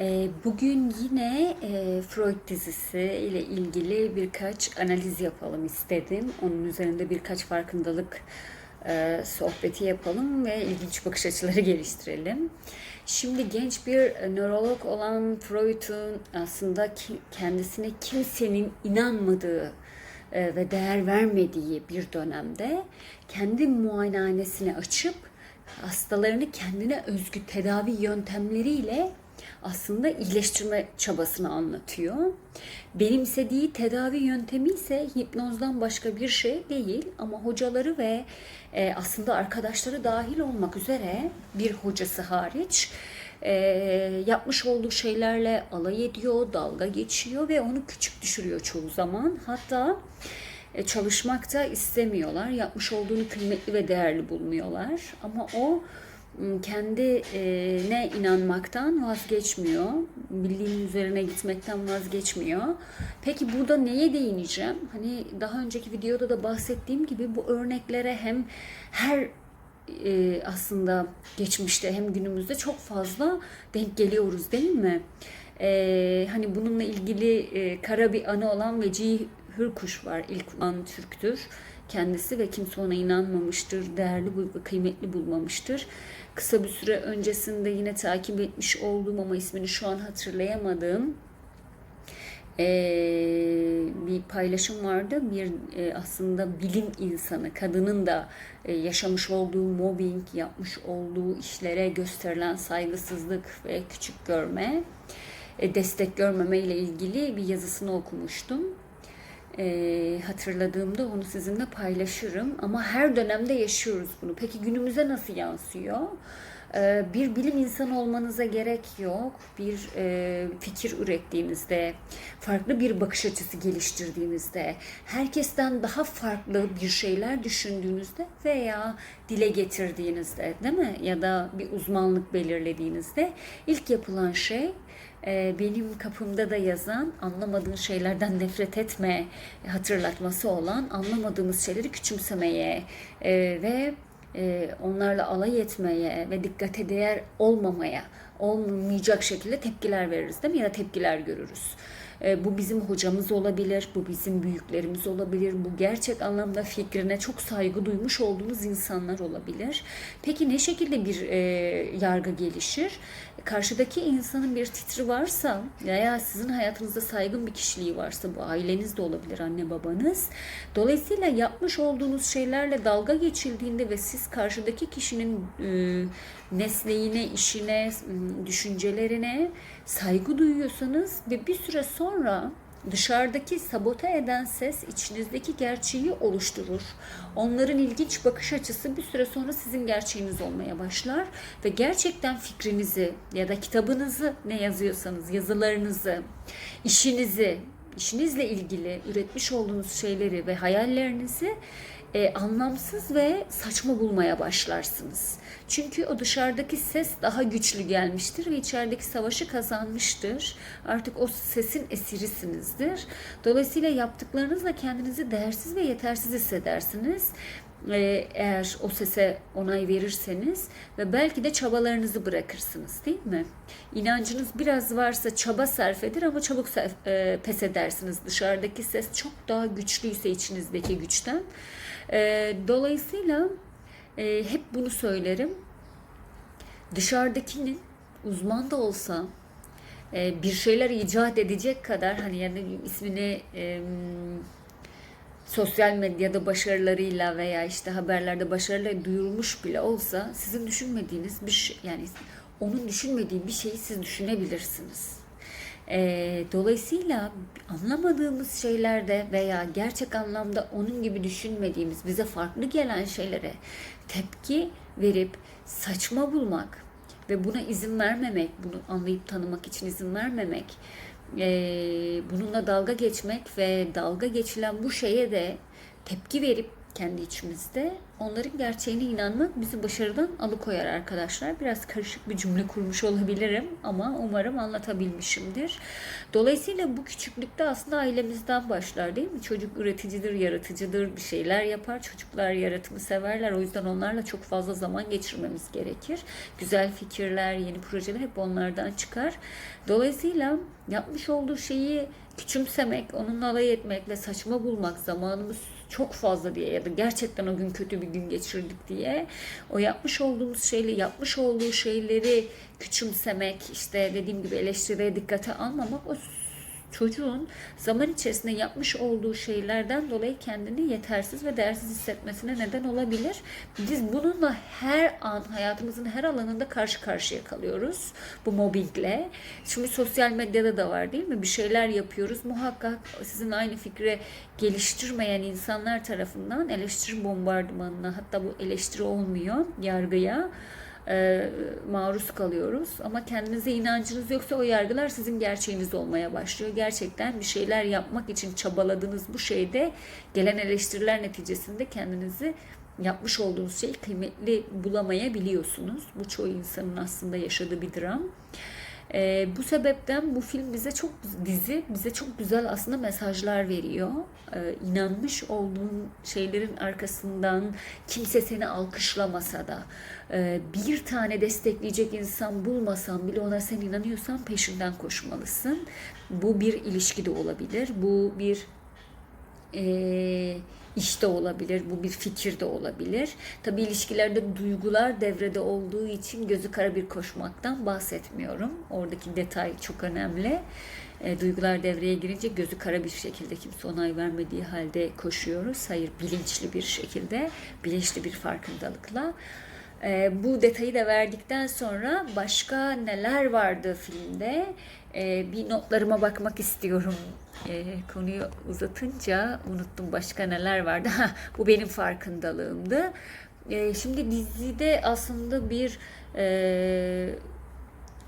Ee, Bugün yine e, Freud dizisi ile ilgili birkaç analiz yapalım istedim. Onun üzerinde birkaç farkındalık e, sohbeti yapalım ve ilginç bakış açıları geliştirelim. Şimdi genç bir nörolog olan Freud'un aslında kendisine kimsenin inanmadığı e, ve değer vermediği bir dönemde kendi muayenehanesini açıp hastalarını kendine özgü tedavi yöntemleriyle aslında iyileştirme çabasını anlatıyor. Benimsediği tedavi yöntemi ise hipnozdan başka bir şey değil ama hocaları ve e, aslında arkadaşları dahil olmak üzere bir hocası hariç e, yapmış olduğu şeylerle alay ediyor, dalga geçiyor ve onu küçük düşürüyor çoğu zaman. Hatta e, çalışmak da istemiyorlar. Yapmış olduğunu kıymetli ve değerli bulmuyorlar. Ama o kendine inanmaktan vazgeçmiyor. Bildiğinin üzerine gitmekten vazgeçmiyor. Peki burada neye değineceğim? Hani daha önceki videoda da bahsettiğim gibi bu örneklere hem her aslında geçmişte hem günümüzde çok fazla denk geliyoruz değil mi? Hani bununla ilgili kara bir anı olan Vecihi Hürkuş var. İlk an Türktür kendisi ve kimse ona inanmamıştır, değerli ve kıymetli bulmamıştır. Kısa bir süre öncesinde yine takip etmiş olduğum ama ismini şu an hatırlayamadığım ee, bir paylaşım vardı. Bir e, aslında bilim insanı, kadının da e, yaşamış olduğu mobbing, yapmış olduğu işlere gösterilen saygısızlık ve küçük görme, e, destek görmeme ile ilgili bir yazısını okumuştum. E, hatırladığımda onu sizinle paylaşırım. Ama her dönemde yaşıyoruz bunu. Peki günümüze nasıl yansıyor? E, bir bilim insanı olmanıza gerek yok. Bir e, fikir ürettiğinizde, farklı bir bakış açısı geliştirdiğinizde, herkesten daha farklı bir şeyler düşündüğünüzde veya dile getirdiğinizde, değil mi? Ya da bir uzmanlık belirlediğinizde ilk yapılan şey e, benim kapımda da yazan anlamadığın şeylerden nefret etme hatırlatması olan anlamadığımız şeyleri küçümsemeye e, ve e, onlarla alay etmeye ve dikkate değer olmamaya olmayacak şekilde tepkiler veririz değil mi? Ya da tepkiler görürüz. E, bu bizim hocamız olabilir, bu bizim büyüklerimiz olabilir, bu gerçek anlamda fikrine çok saygı duymuş olduğumuz insanlar olabilir. Peki ne şekilde bir e, yargı gelişir? Karşıdaki insanın bir titri varsa veya sizin hayatınızda saygın bir kişiliği varsa bu aileniz de olabilir, anne babanız. Dolayısıyla yapmış olduğunuz şeylerle dalga geçildiğinde ve siz karşıdaki kişinin e, mesleğine, işine, m, düşüncelerine saygı duyuyorsanız ve bir süre sonra dışarıdaki sabote eden ses içinizdeki gerçeği oluşturur. Onların ilginç bakış açısı bir süre sonra sizin gerçeğiniz olmaya başlar ve gerçekten fikrinizi ya da kitabınızı ne yazıyorsanız yazılarınızı, işinizi, işinizle ilgili üretmiş olduğunuz şeyleri ve hayallerinizi e, anlamsız ve saçma bulmaya başlarsınız. Çünkü o dışarıdaki ses daha güçlü gelmiştir ve içerideki savaşı kazanmıştır. Artık o sesin esirisinizdir. Dolayısıyla yaptıklarınızla kendinizi değersiz ve yetersiz hissedersiniz. Eğer o sese onay verirseniz ve belki de çabalarınızı bırakırsınız değil mi? İnancınız biraz varsa çaba sarf eder ama çabuk e, pes edersiniz. Dışarıdaki ses çok daha güçlüyse içinizdeki güçten. Ee, dolayısıyla e, hep bunu söylerim. Dışarıdakinin uzman da olsa e, bir şeyler icat edecek kadar hani yani ismini e, sosyal medyada başarılarıyla veya işte haberlerde başarılarıyla duyurmuş bile olsa sizin düşünmediğiniz bir şey yani onun düşünmediği bir şeyi siz düşünebilirsiniz. Ee, dolayısıyla anlamadığımız şeylerde veya gerçek anlamda onun gibi düşünmediğimiz, bize farklı gelen şeylere tepki verip saçma bulmak ve buna izin vermemek, bunu anlayıp tanımak için izin vermemek, ee, bununla dalga geçmek ve dalga geçilen bu şeye de tepki verip kendi içimizde. Onların gerçeğine inanmak bizi başarıdan alıkoyar arkadaşlar. Biraz karışık bir cümle kurmuş olabilirim ama umarım anlatabilmişimdir. Dolayısıyla bu küçüklükte aslında ailemizden başlar değil mi? Çocuk üreticidir, yaratıcıdır, bir şeyler yapar. Çocuklar yaratımı severler. O yüzden onlarla çok fazla zaman geçirmemiz gerekir. Güzel fikirler, yeni projeler hep onlardan çıkar. Dolayısıyla yapmış olduğu şeyi küçümsemek, onunla alay etmek ve saçma bulmak zamanımız çok fazla diye ya da gerçekten o gün kötü bir gün geçirdik diye o yapmış olduğumuz şeyleri, yapmış olduğu şeyleri küçümsemek, işte dediğim gibi eleştiriye dikkate almamak o çocuğun zaman içerisinde yapmış olduğu şeylerden dolayı kendini yetersiz ve değersiz hissetmesine neden olabilir. Biz bununla her an hayatımızın her alanında karşı karşıya kalıyoruz bu mobbingle. Şimdi sosyal medyada da var değil mi? Bir şeyler yapıyoruz. Muhakkak sizin aynı fikri geliştirmeyen insanlar tarafından eleştiri bombardımanına hatta bu eleştiri olmuyor yargıya e, maruz kalıyoruz. Ama kendinize inancınız yoksa o yargılar sizin gerçeğiniz olmaya başlıyor. Gerçekten bir şeyler yapmak için çabaladığınız bu şeyde gelen eleştiriler neticesinde kendinizi yapmış olduğunuz şeyi kıymetli bulamayabiliyorsunuz. Bu çoğu insanın aslında yaşadığı bir dram. Ee, bu sebepten bu film bize çok dizi bize çok güzel aslında mesajlar veriyor. Ee, inanmış olduğun şeylerin arkasından kimse seni alkışlamasa da e, bir tane destekleyecek insan bulmasan bile ona sen inanıyorsan peşinden koşmalısın. Bu bir ilişki de olabilir. Bu bir e, işte olabilir, bu bir fikir de olabilir. Tabii ilişkilerde duygular devrede olduğu için gözü kara bir koşmaktan bahsetmiyorum. Oradaki detay çok önemli. E, duygular devreye girince gözü kara bir şekilde kimse onay vermediği halde koşuyoruz. Hayır, bilinçli bir şekilde, bilinçli bir farkındalıkla. E, bu detayı da verdikten sonra başka neler vardı filmde? E, bir notlarıma bakmak istiyorum. E, konuyu uzatınca unuttum başka neler vardı. Bu benim farkındalığımdı. E, şimdi dizide aslında bir e,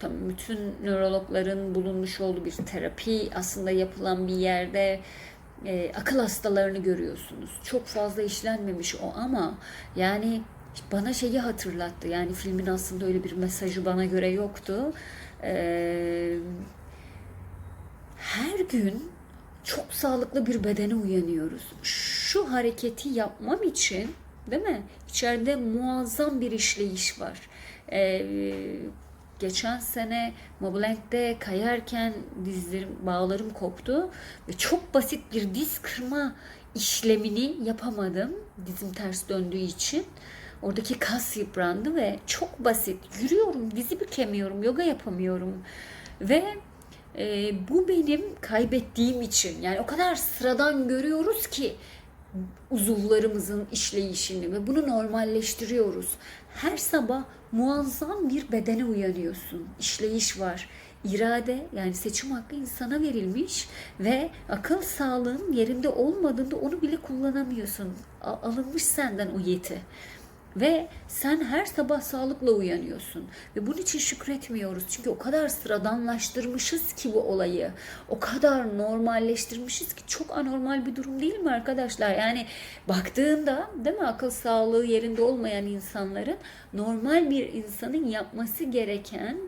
tam bütün nörologların bulunmuş olduğu bir terapi aslında yapılan bir yerde e, akıl hastalarını görüyorsunuz. Çok fazla işlenmemiş o ama yani bana şeyi hatırlattı. Yani filmin aslında öyle bir mesajı bana göre yoktu. Ee, her gün çok sağlıklı bir bedene uyanıyoruz. Şu hareketi yapmam için değil mi? İçeride muazzam bir işleyiş var. Ee, geçen sene Moblank'te kayarken dizlerim, bağlarım koptu ve çok basit bir diz kırma işlemini yapamadım. Dizim ters döndüğü için. Oradaki kas yıprandı ve çok basit. Yürüyorum, dizi bükemiyorum, yoga yapamıyorum. Ve e, bu benim kaybettiğim için. Yani o kadar sıradan görüyoruz ki uzuvlarımızın işleyişini ve bunu normalleştiriyoruz. Her sabah muazzam bir bedene uyanıyorsun. İşleyiş var. İrade yani seçim hakkı insana verilmiş ve akıl sağlığın yerinde olmadığında onu bile kullanamıyorsun. Alınmış senden o yeti. Ve sen her sabah sağlıkla uyanıyorsun. Ve bunun için şükretmiyoruz. Çünkü o kadar sıradanlaştırmışız ki bu olayı. O kadar normalleştirmişiz ki çok anormal bir durum değil mi arkadaşlar? Yani baktığında değil mi akıl sağlığı yerinde olmayan insanların normal bir insanın yapması gereken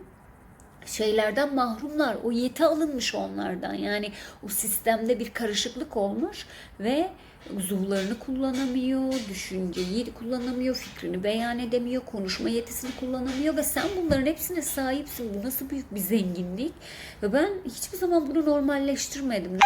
şeylerden mahrumlar. O yeti alınmış onlardan. Yani o sistemde bir karışıklık olmuş ve uzuvlarını kullanamıyor, düşünceyi kullanamıyor, fikrini beyan edemiyor, konuşma yetisini kullanamıyor ve sen bunların hepsine sahipsin. Bu nasıl büyük bir zenginlik ve ben hiçbir zaman bunu normalleştirmedim.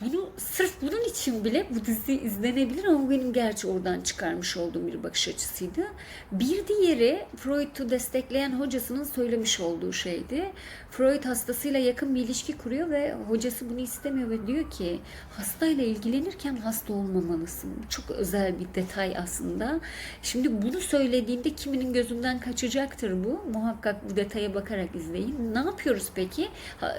Bunu sırf bunun için bile bu dizi izlenebilir ama benim gerçi oradan çıkarmış olduğum bir bakış açısıydı. Bir diğeri Freud'u destekleyen hocasının söylemiş olduğu şeydi. Freud hastasıyla yakın bir ilişki kuruyor ve hocası bunu istemiyor ve diyor ki hastayla ilgilenirken hasta olmamalısın. Çok özel bir detay aslında. Şimdi bunu söylediğinde kiminin gözünden kaçacaktır bu. Muhakkak bu detaya bakarak izleyin. Ne yapıyoruz peki?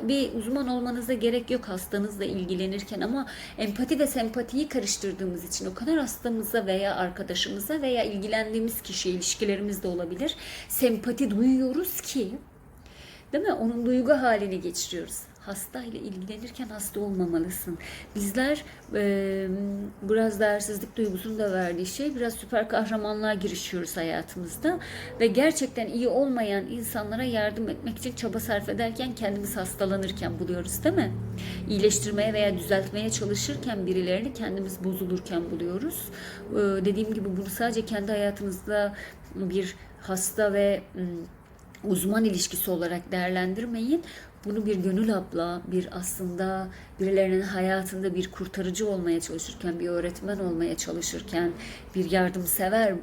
Bir uzman olmanıza gerek yok hastanızla ilgilenirken ama empati ve sempatiyi karıştırdığımız için o kadar hastamıza veya arkadaşımıza veya ilgilendiğimiz kişiye ilişkilerimizde olabilir. Sempati duyuyoruz ki Değil mi? Onun duygu halini geçiriyoruz. hasta ile ilgilenirken hasta olmamalısın. Bizler e, biraz değersizlik duygusunu da verdiği şey biraz süper kahramanlığa girişiyoruz hayatımızda ve gerçekten iyi olmayan insanlara yardım etmek için çaba sarf ederken kendimiz hastalanırken buluyoruz değil mi? İyileştirmeye veya düzeltmeye çalışırken birilerini kendimiz bozulurken buluyoruz. Ee, dediğim gibi bunu sadece kendi hayatınızda bir hasta ve ım, uzman ilişkisi olarak değerlendirmeyin. Bunu bir gönül abla, bir aslında birilerinin hayatında bir kurtarıcı olmaya çalışırken, bir öğretmen olmaya çalışırken, bir yardımsever,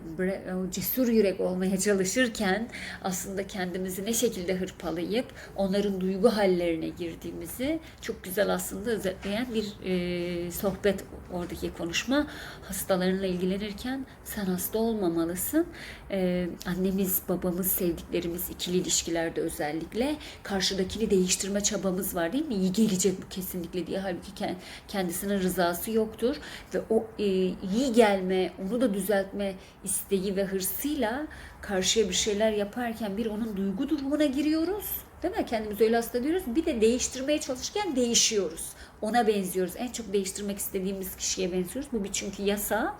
cesur yürek olmaya çalışırken aslında kendimizi ne şekilde hırpalayıp onların duygu hallerine girdiğimizi çok güzel aslında özetleyen bir e, sohbet oradaki konuşma. Hastalarınla ilgilenirken sen hasta olmamalısın. E, annemiz, babamız, sevdiklerimiz ikili ilişkilerde özellikle karşıdakini değiştirme çabamız var değil mi? İyi gelecek bu kesinlikle diye. Halbuki ke- kendisinin rızası yoktur ve o e, iyi gelme, onu da düzeltme isteği ve hırsıyla karşıya bir şeyler yaparken bir onun duygu durumuna giriyoruz. Değil mi? Kendimizi öyle hasta diyoruz. Bir de değiştirmeye çalışırken değişiyoruz. Ona benziyoruz. En çok değiştirmek istediğimiz kişiye benziyoruz. Bu bir çünkü yasa.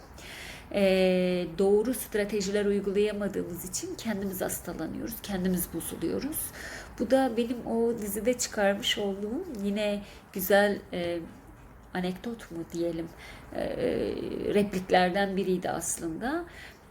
Ee, doğru stratejiler uygulayamadığımız için kendimiz hastalanıyoruz. Kendimiz bozuluyoruz. Bu da benim o dizide çıkarmış olduğum yine güzel e, anekdot mu diyelim e, repliklerden biriydi aslında.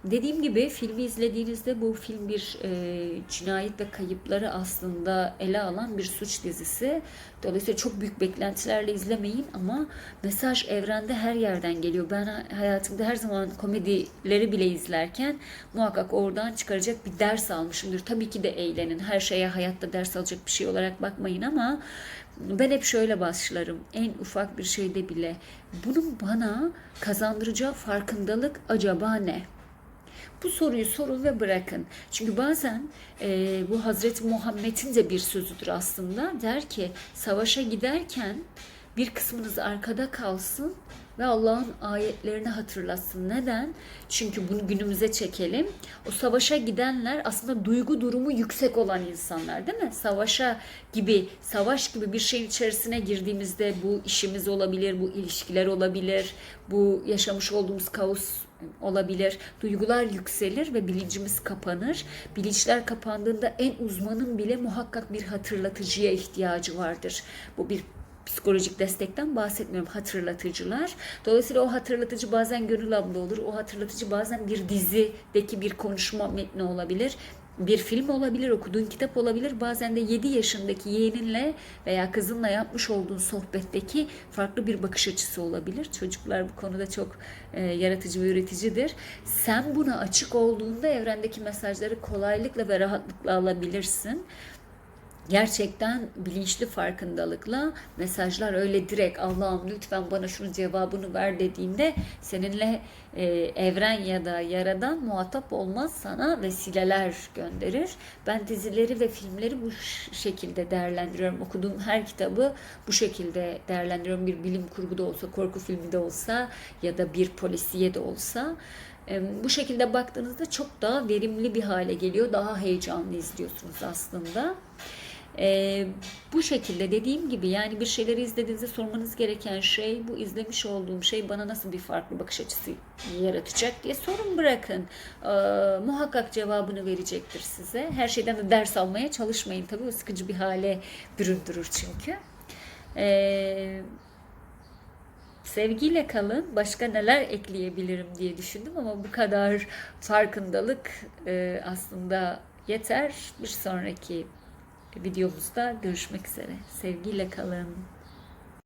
Dediğim gibi filmi izlediğinizde bu film bir e, cinayet ve kayıpları aslında ele alan bir suç dizisi. Dolayısıyla çok büyük beklentilerle izlemeyin ama mesaj evrende her yerden geliyor. Ben hayatımda her zaman komedileri bile izlerken muhakkak oradan çıkaracak bir ders almışımdır. Tabii ki de eğlenin. Her şeye hayatta ders alacak bir şey olarak bakmayın ama ben hep şöyle başlarım. En ufak bir şeyde bile bunun bana kazandıracağı farkındalık acaba ne? Bu soruyu sorun ve bırakın. Çünkü bazen e, bu Hazreti Muhammed'in de bir sözüdür aslında. Der ki savaşa giderken bir kısmınız arkada kalsın ve Allah'ın ayetlerini hatırlasın. Neden? Çünkü bunu günümüze çekelim. O savaşa gidenler aslında duygu durumu yüksek olan insanlar değil mi? Savaşa gibi, savaş gibi bir şeyin içerisine girdiğimizde bu işimiz olabilir, bu ilişkiler olabilir, bu yaşamış olduğumuz kaos olabilir. Duygular yükselir ve bilincimiz kapanır. Bilinçler kapandığında en uzmanın bile muhakkak bir hatırlatıcıya ihtiyacı vardır. Bu bir psikolojik destekten bahsetmiyorum hatırlatıcılar. Dolayısıyla o hatırlatıcı bazen gönül abla olur. O hatırlatıcı bazen bir dizideki bir konuşma metni olabilir bir film olabilir, okuduğun kitap olabilir. Bazen de 7 yaşındaki yeğeninle veya kızınla yapmış olduğun sohbetteki farklı bir bakış açısı olabilir. Çocuklar bu konuda çok e, yaratıcı ve üreticidir. Sen buna açık olduğunda evrendeki mesajları kolaylıkla ve rahatlıkla alabilirsin gerçekten bilinçli farkındalıkla mesajlar öyle direkt Allah'ım lütfen bana şunun cevabını ver dediğinde seninle e, evren ya da yaradan muhatap olmaz sana vesileler gönderir. Ben dizileri ve filmleri bu şekilde değerlendiriyorum. Okuduğum her kitabı bu şekilde değerlendiriyorum. Bir bilim kurgu da olsa, korku filmi de olsa ya da bir polisiye de olsa. Bu şekilde baktığınızda çok daha verimli bir hale geliyor. Daha heyecanlı izliyorsunuz aslında. Ee, bu şekilde dediğim gibi yani bir şeyleri izlediğinizde sormanız gereken şey bu izlemiş olduğum şey bana nasıl bir farklı bakış açısı yaratacak diye sorun bırakın. Ee, muhakkak cevabını verecektir size. Her şeyden de ders almaya çalışmayın tabii o sıkıcı bir hale büründürür çünkü. Ee, sevgiyle kalın. Başka neler ekleyebilirim diye düşündüm ama bu kadar farkındalık e, aslında yeter. Bir sonraki videomuzda görüşmek üzere. Sevgiyle kalın.